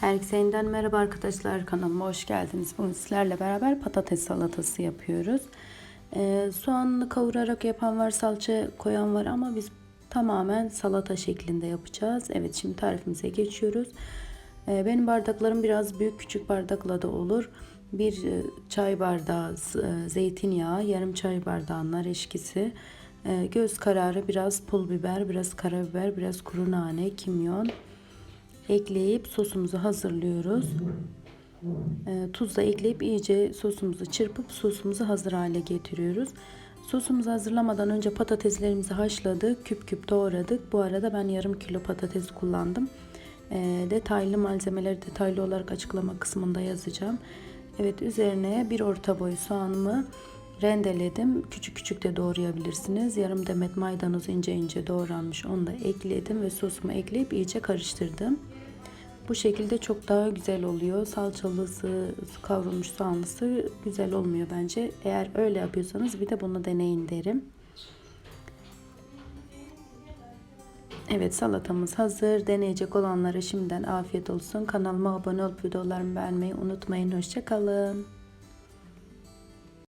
Herkese yeniden merhaba arkadaşlar kanalıma hoş geldiniz. Bugün sizlerle beraber patates salatası yapıyoruz. Ee, soğanını kavurarak yapan var, salça koyan var ama biz tamamen salata şeklinde yapacağız. Evet şimdi tarifimize geçiyoruz. Ee, benim bardaklarım biraz büyük, küçük bardakla da olur. Bir e, çay bardağı e, zeytinyağı, yarım çay bardağı nar eşkisi, e, göz kararı biraz pul biber, biraz karabiber, biraz kuru nane, kimyon, ekleyip sosumuzu hazırlıyoruz. E, tuz da ekleyip iyice sosumuzu çırpıp sosumuzu hazır hale getiriyoruz. Sosumuzu hazırlamadan önce patateslerimizi haşladık, küp küp doğradık. Bu arada ben yarım kilo patates kullandım. E, detaylı malzemeleri detaylı olarak açıklama kısmında yazacağım. Evet üzerine bir orta boy soğanımı rendeledim. Küçük küçük de doğrayabilirsiniz. Yarım demet maydanoz ince ince doğranmış onu da ekledim ve sosumu ekleyip iyice karıştırdım. Bu şekilde çok daha güzel oluyor. Salçalısı, kavrulmuş soğanlısı güzel olmuyor bence. Eğer öyle yapıyorsanız bir de bunu deneyin derim. Evet salatamız hazır. Deneyecek olanlara şimdiden afiyet olsun. Kanalıma abone olup videolarımı beğenmeyi unutmayın. Hoşçakalın.